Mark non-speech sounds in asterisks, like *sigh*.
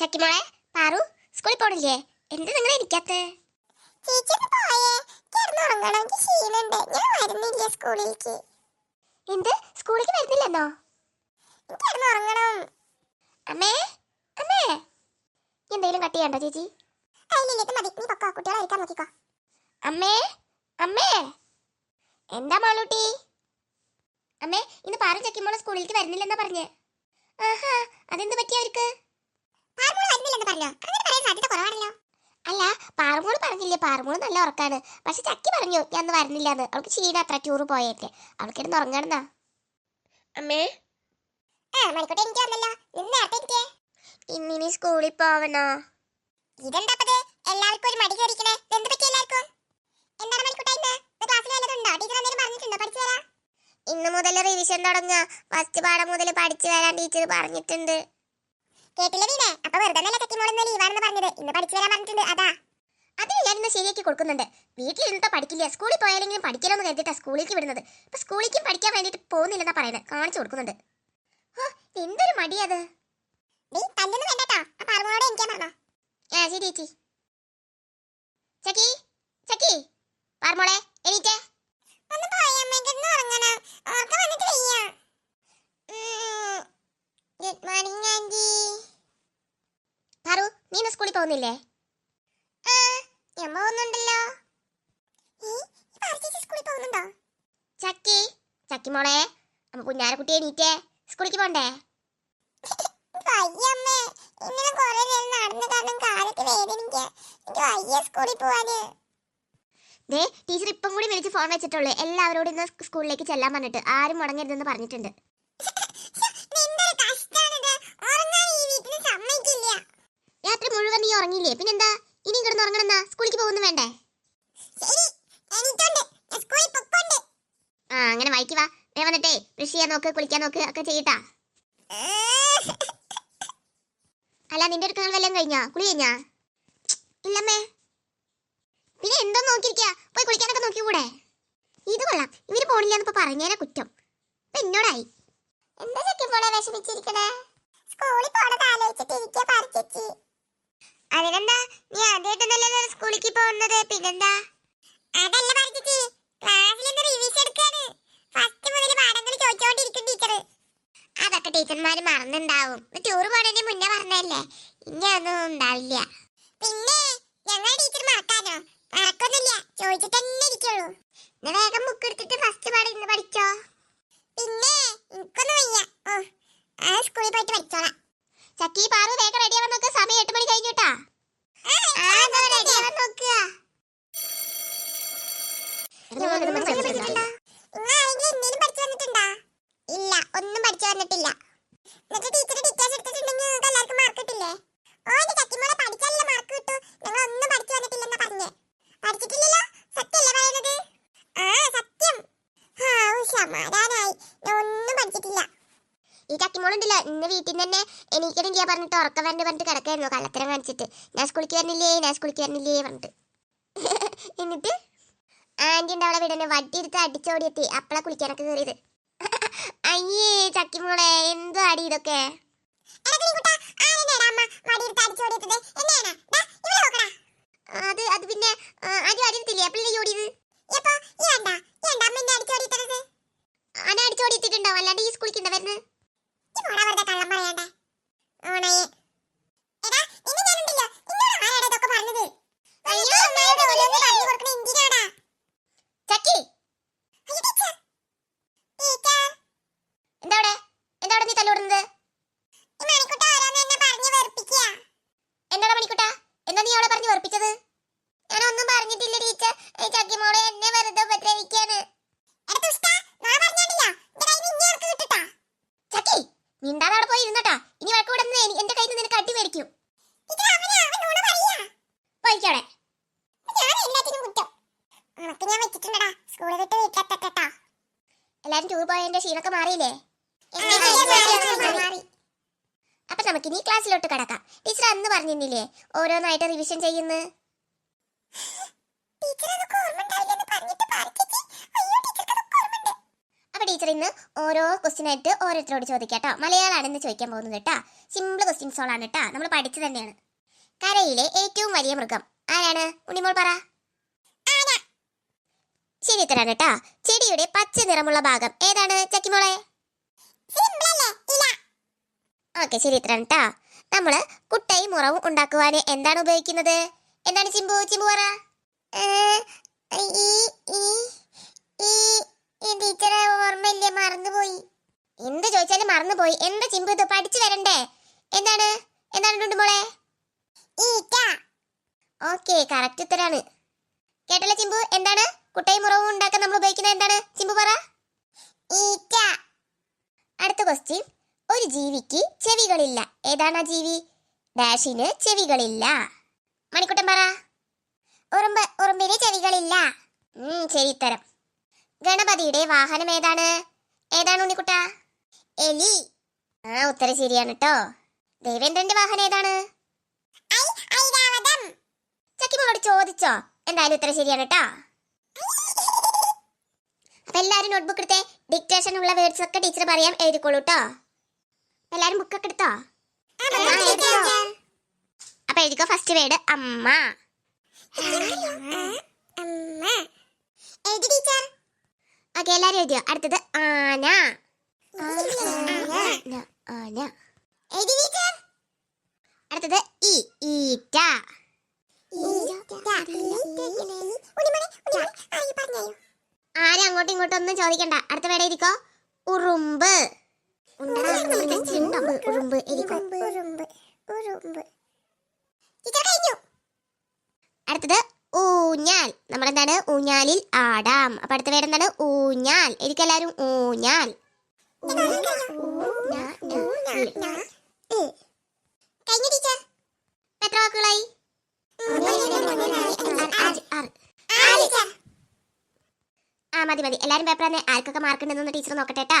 ചക്കിമോളെ പാറു സ്കൂളിൽ പോണില്ലേ? എന്ത് നിങ്ങൾ ഇരിക്കാത്ത സ്കൂളിലേക്ക്. എന്ത്? സ്കൂളിലേക്ക് വരുന്നില്ലെന്നോ? കിടന്നുറങ്ങണം. അമ്മേ അമ്മേ. എന്തെങ്കിലും കട്ട് ചെയ്യണ്ടോ ചേച്ചി? അമ്മേ അമ്മേ. എന്താ മോളൂട്ടി? അമ്മേ ഇന്ന് പാറും ചക്കിമോളെ സ്കൂളിലേക്ക് വരുന്നില്ലെന്നാ പറഞ്ഞേ. ആഹാ അതെന്ത് പറ്റി അവർക്ക്? അല്ല പാറുമോൾ പറഞ്ഞില്ലേ? പാറുമോൾ നല്ല ഉറക്കാണ്. പക്ഷെ ചക്കി പറഞ്ഞു ഞാൻ വരുന്നില്ല എന്ന് അവൾക്ക് ക്ഷീണം അത്ര ടൂറ് പോയേക്കെ അവൾക്ക് ഇരുന്ന് ഉറങ്ങണെന്നാ. അമ്മേ? ആ മണിക്കൂട്ടി എനിക്ക് വന്നല്ലോ. നിന്ന് നേരത്തെ എനിക്ക് ഇന്നിനി സ്കൂളിൽ പോവണോ? ഇതെന്താപ്പത് എല്ലാവർക്കും ഒരു മടി കയറിക്കണേ എന്ത് പറ്റി എല്ലാവർക്കും? എന്താണ് മണിക്കൂട്ട ഇന്ന്? ക്ലാസ്സിൽ വല്ലതുണ്ടോ ടീച്ചർ എന്തെങ്കിലും പറഞ്ഞിട്ടുണ്ടോ? പഠിച്ചു ഇന്ന് മുതൽ റിവിഷൻ തുടങ്ങുക. ഫസ്റ്റ് പാഠം മുതൽ പഠിച്ചു വരാൻ ടീച്ചർ പറഞ്ഞിട്ടുണ്ട്. കേട്ടില്ല വീണേ? അപ്പൊ വെറുതെ നല്ല ഇന്ന് ലീവാണെന്ന് പറഞ്ഞത്. ഇന്ന് പഠിച്ചു വരാൻ പറഞ്ഞിട്ടുണ്ട്. അതാ. അത് ഞാൻ ഇന്ന് ശരിയാക്കി കൊടുക്കുന്നുണ്ട്. വീട്ടിലിരുന്നിട്ട് പഠിക്കില്ല. സ്കൂളിൽ പോയാലെങ്കിലും പഠിക്കണമെന്ന് കരുതിയിട്ടാ സ്കൂളിലേക്ക് വിടുന്നത്. ഇപ്പൊ സ്കൂളിലേക്കും പഠിക്കാൻ വേണ്ടിയിട്ട് പോകുന്നില്ലെന്നാ പറയുന്നത്. കാണിച്ചു കൊടുക്കുന്നുണ്ട്. എന്തൊരു മടിയത്. ആ ശരി ചേച്ചി. ചക്കി ചക്കി പാർമോളെ എണീറ്റേ ഒന്ന് പോയി അമ്മ കിടന്ന് ഉറങ്ങണം ഉറക്കം വന്നിട്ട് വയ്യ ഗുഡ് മോർണിംഗ് ആന്റി പാറു നീ ഇന്ന് സ്കൂളിൽ പോകുന്നില്ലേ പോകുന്നുണ്ടല്ലോ. സ്കൂളിൽ പോകുന്നുണ്ടോ? ചക്കി ചക്കി മോളെ അമ്മ പുഞ്ഞാരക്കുട്ടി എണീറ്റേ. സ്കൂളിക്ക് പോണ്ടേ? വയ്യമ്മേ ഇങ്ങനെ കുറെ നേരം നടന്ന കാരണം കാലത്ത് വേദനിക്ക. എനിക്ക് വയ്യ സ്കൂളിൽ പോവാന്. ദേ ടീച്ചർ ഇപ്പം കൂടി വിളിച്ച് ഫോൺ വെച്ചിട്ടുള്ളൂ എല്ലാവരോടും ഇന്ന് സ്കൂളിലേക്ക് ചെല്ലാൻ പറഞ്ഞിട്ട് ആരും മുടങ്ങരുതെന്ന് പറഞ്ഞിട്ടുണ്ട്. ഉറങ്ങിയില്ലേ പിന്നെന്താ? ഇനിയും കിടന്ന് ഉറങ്ങണമെന്നാ സ്കൂളിലേക്ക് പോകുന്നു വേണ്ടേ? ആ അങ്ങനെ വൈകി വാ. വന്നിട്ടേ ബ്രഷ് ചെയ്യാൻ നോക്ക് കുളിക്കാൻ നോക്ക് ഒക്കെ ചെയ്യട്ടാ. അല്ല നിന്റെ അടുക്കൽ വല്ലതും കഴിഞ്ഞാ? കുളി കഴിഞ്ഞാ? ഇല്ലമ്മേ. പിന്നെ എന്തോ നോക്കിയിരിക്കാ. പോയി കുളിക്കാനൊക്കെ നോക്കിക്കൂടെ ഇത് കൊള്ളാം. ഇവർ പോണില്ലാന്ന് ഇപ്പൊ പറഞ്ഞേനെ കുറ്റം. എന്നോടായി? എന്താ ചെക്കുമ്പോളെ വിഷമിച്ചിരിക്കണേ? സ്കൂളിൽ പോണത് ആലോചിച്ചിട്ട് ഇരിക്കാ പറിച്ചേച്ചി അതിനെന്താ? നീ ആദ്യമായിട്ടൊന്നല്ലല്ലോ സ്കൂളിലേക്ക് പോകുന്നത്. പിന്നെന്താ? അതല്ല പറഞ്ഞിട്ട് ക്ലാസ്സിൽ നിന്ന് റിവിഷൻ എടുക്കാണ് ഫസ്റ്റ് മുതൽ പാഠങ്ങൾ ചോദിച്ചോണ്ടിരിക്കും ടീച്ചർ അതൊക്കെ ടീച്ചർമാർ മറന്നുണ്ടാവും. ടൂർ പോണതിന് മുന്നേ പറഞ്ഞല്ലേ ഇനി ഒന്നും ഉണ്ടാവില്ല. പിന്നെ ഞങ്ങൾ ടീച്ചർ മറക്കാനോ? മറക്കൊന്നുമില്ല. ചോദിച്ചിട്ട് തന്നെ ഇരിക്കുള്ളൂ. എന്നാ വേഗം ബുക്ക് എടുത്തിട്ട് ഫസ്റ്റ് പാഠം ഇന്ന് പഠിച്ചോ? പിന്നെ എനിക്കൊന്നും വയ്യ. ഓ ആ സ്കൂളിൽ പോയിട്ട് പഠിച്ചോളാം. ചക്കി പാറു വേഗം റെഡി ആവാൻ നോക്ക്. സമയം എട്ട് മണി കഴിഞ്ഞുട്ടാ ഇല്ല ഒന്നും പഠിച്ചു വന്നിട്ടില്ല. എന്നിട്ട് ടീച്ചർ ടീച്ചേഴ്സ് എടുത്തിട്ടുണ്ടെങ്കിൽ എല്ലാവർക്കും മാർക്ക് കിട്ടില്ലേ? ഓ എന്റെ ചക്കിമോളെ പഠിച്ചല്ലേ മാർക്ക് കിട്ടൂ. ഞങ്ങൾ ഒന്നും പഠിച്ചു വന്നിട്ടില്ലെന്നാ പറഞ്ഞേ പഠിച്ചിട്ടില്ലല്ലോ സത്യമല്ലേ പറയുന്നത് ആ സത്യം ആ ഓ, സമാധാനായി ഞാൻ ഒന്നും പഠിച്ചിട്ടില്ല ഈ ചക്കിമോളുണ്ടല്ലോ ഇന്ന് വീട്ടിൽ നിന്ന് തന്നെ ചെയ്യാൻ പറഞ്ഞിട്ട് ഉറക്കം വരണ്ട് പറഞ്ഞിട്ട് കിടക്കായിരുന്നു. കള്ളത്തരം കാണിച്ചിട്ട്. ഞാൻ സ്കൂളിൽ വരുന്നില്ലേ ഞാൻ സ്കൂളിൽ വരുന്നില്ലേ പറഞ്ഞിട്ട്. *laughs* എന്നിട്ട് ആന്റി ഉണ്ട് അവളെ വീടിനെ വട്ടി എടുത്ത് അടിച്ചോടിയെത്തി. അപ്പളാ കുളിക്കാനൊക്കെ കയറിയത് *laughs* അയ്യേ ചക്കിമോളെ എന്തോ അടി ഇതൊക്കെ. അത് അത് പിന്നെ ആദ്യം അടിയത്തില്ലേ അപ്പഴല്ലേ ഓടിയത് യപ്പോ, ഈ കണ്ടാ? ഈ കണ്ടാ അമ്മ എന്നെ അടിച്ചോടിയിട്ടത്? ആന അടിച്ചോടിയെത്തിട്ടുണ്ടാവും അല്ലാണ്ട് ഈ സ്കൂളിലേക്ക് എന്താ വരുന്നത് ഈ മോളെ വെറുതെ കള്ളം പറയാണ്ടേ. ഓണയെ. എടാ, നിന്നെ ഞാനുണ്ടല്ലോ, നിന്നോട് ആരാടാ ഇതൊക്കെ പറഞ്ഞത്? അയ്യോ, അമ്മയോട് ഓരോന്ന് പറഞ്ഞു കൊടുക്കണത് എന്തിനാടാ? ചക്കി അയ്യോ, ടീച്ചർ. ടീച്ചർ, എന്താ അവിടെ എന്താ അവിടെ നീ തല്ലുവിടുന്നത് ഈ മണിക്കുട്ട ഓരോന്ന് എന്നെ പറഞ്ഞ് വെറുപ്പിക്കാ. എന്താണ് മണിക്കുട്ടാ എന്താ നീ അവളെ പറഞ്ഞു വെറുപ്പിച്ചത് ഞാനൊന്നും പറഞ്ഞിട്ടില്ല ടീച്ചർ ഈ ചക്കിമോളെ എന്നെ വെറുതെ ഉപദ്രവിക്കാണ് എടാ ദുഷ്ടാ, നാ പറഞ്ഞോണ്ടില്ല. എന്റെ കയ്യിൽ നിന്ന് ഇനി ആർക്ക് കിട്ടുട്ടാ? ചക്കി മിണ്ടാതെ അവിടെ പോയി ഇരുന്നോട്ടാ ഇനി വഴക്ക് വിടുന്ന എന്റെ കയ്യിൽ നിന്ന് നിനക്ക് അടി മേടിക്കും. പോയിക്കോടെ ഞാൻ എല്ലാത്തിനും കുറ്റം. ഉണക്ക് ഞാൻ വെച്ചിട്ടുണ്ടെടാ. സ്കൂളിൽ വിട്ട് വീട്ടിലെത്തട്ടെട്ടാ. എല്ലാരും ടൂർ പോയതിന്റെ ക്ഷീണൊക്കെ മാറിയില്ലേ. അപ്പൊ നമുക്ക് ഇനി ക്ലാസ്സിലോട്ട് കടക്കാം ടീച്ചർ അന്ന് പറഞ്ഞിരുന്നില്ലേ ഓരോന്നായിട്ട് റിവിഷൻ ചെയ്യുന്നു ടീച്ചർ അതൊക്കെ ഓർമ്മ ഉണ്ടാവില്ലെന്ന് പറഞ്ഞിട്ട് പാർക്കിച്ച്. അയ്യോ, ടീച്ചർക്ക് അപ്പൊ ടീച്ചർ ഇന്ന് ഓരോ ക്വസ്റ്റ്യൻ ആയിട്ട് ഓരോരുത്തരോട് ചോദിക്കാം കേട്ടോ മലയാളമാണ് ഇന്ന് ചോദിക്കാൻ പോകുന്നത് കേട്ടോ. സിമ്പിൾ ക്വസ്റ്റ്യൻസോളാണ് കേട്ടോ. നമ്മൾ പഠിച്ചു തന്നെയാണ്. കരയിലെ ഏറ്റവും വലിയ മൃഗം ആരാണ്? ഉണ്ണിമോൾ പറ. ശരി ഉത്തരാണ് കേട്ടോ. ചെടിയുടെ പച്ച നിറമുള്ള ഭാഗം ഏതാണ്? ചക്കിമോളെ ഓക്കെ ശരി ഉത്തരാണ് കേട്ടോ. നമ്മൾ കുട്ടയും മുറവും ഉണ്ടാക്കുവാൻ എന്താണ് ഉപയോഗിക്കുന്നത്? എന്താണ് ചിമ്പു? ചിമ്പു പറ. മറന്നുപോയി. എന്താ ചിമ്പു ഇത് പഠിച്ചു വരണ്ടേ? എന്താണ്? എന്താണ് മോളെ? ഓക്കെ കറക്റ്റ് ഉത്തരാണ്. കേട്ടല്ലോ ചിമ്പു? എന്താണ്? കുട്ടയും മുറവും ഉണ്ടാക്കാൻ നമ്മൾ ഉപയോഗിക്കുന്നത് എന്താണ്? ചിമ്പു പറ. അടുത്ത ക്വസ്റ്റ്യൻ ഒരു ജീവിക്ക് ചെവികളില്ല. ഏതാണ് ആ ജീവി? ഡാഷിന് ചെവികളില്ല. മണിക്കുട്ടൻ പറ. ഉറുമ്പ് ഉറുമ്പിന് ചെവികളില്ല. ശരി ഉത്തരം. ഗണപതിയുടെ വാഹനം ഏതാണ്? ഏതാണ് ഉണ്ണിക്കുട്ട? എലി. ആ ഉത്തരം ശരിയാണ് കേട്ടോ ദേവേന്ദ്രന്റെ വാഹനം ഏതാണ്? ചക്കിമോളോട് ചോദിച്ചോ. എന്തായാലും ഉത്തരം ശരിയാണ് കേട്ടോ അപ്പൊ എല്ലാരും നോട്ട്ബുക്ക് എടുത്തേ. ഡിക്റ്റേഷൻ ഉള്ള വേർഡ്സ് ഒക്കെ ടീച്ചർ പറയാം. എഴുതിക്കോളൂ കേട്ടോ എല്ലാരും ബുക്കൊക്കെ എടുത്തോ? അപ്പൊ എഴുതിക്കോ ഫസ്റ്റ് വേർഡ് അമ്മ. ഓക്കെ എല്ലാരും എഴുതിയോ? അടുത്തത് ആന. അടുത്തത് ഇ ഈറ്റ. ആരും അങ്ങോട്ടും ഇങ്ങോട്ടും ഒന്നും ചോദിക്കണ്ട. അടുത്ത വേർഡ് ഇരിക്കോ. ഉറുമ്പ്. ഉറുമ്പ് അടുത്തത് ഊഞ്ഞാൽ. നമ്മളെന്താണ്? ഊഞ്ഞാലിൽ ആടാം. അപ്പൊ അടുത്ത പേരെന്താണ് ഊഞ്ഞാൽ. എനിക്കെല്ലാരും ഊഞ്ഞാൽ. ആ മതി മതി. എല്ലാരും പേപ്പർ തന്നെ ആർക്കൊക്കെ മാർക്ക് ഉണ്ടെന്ന് ടീച്ചർ നോക്കട്ടെ ട്ടാ.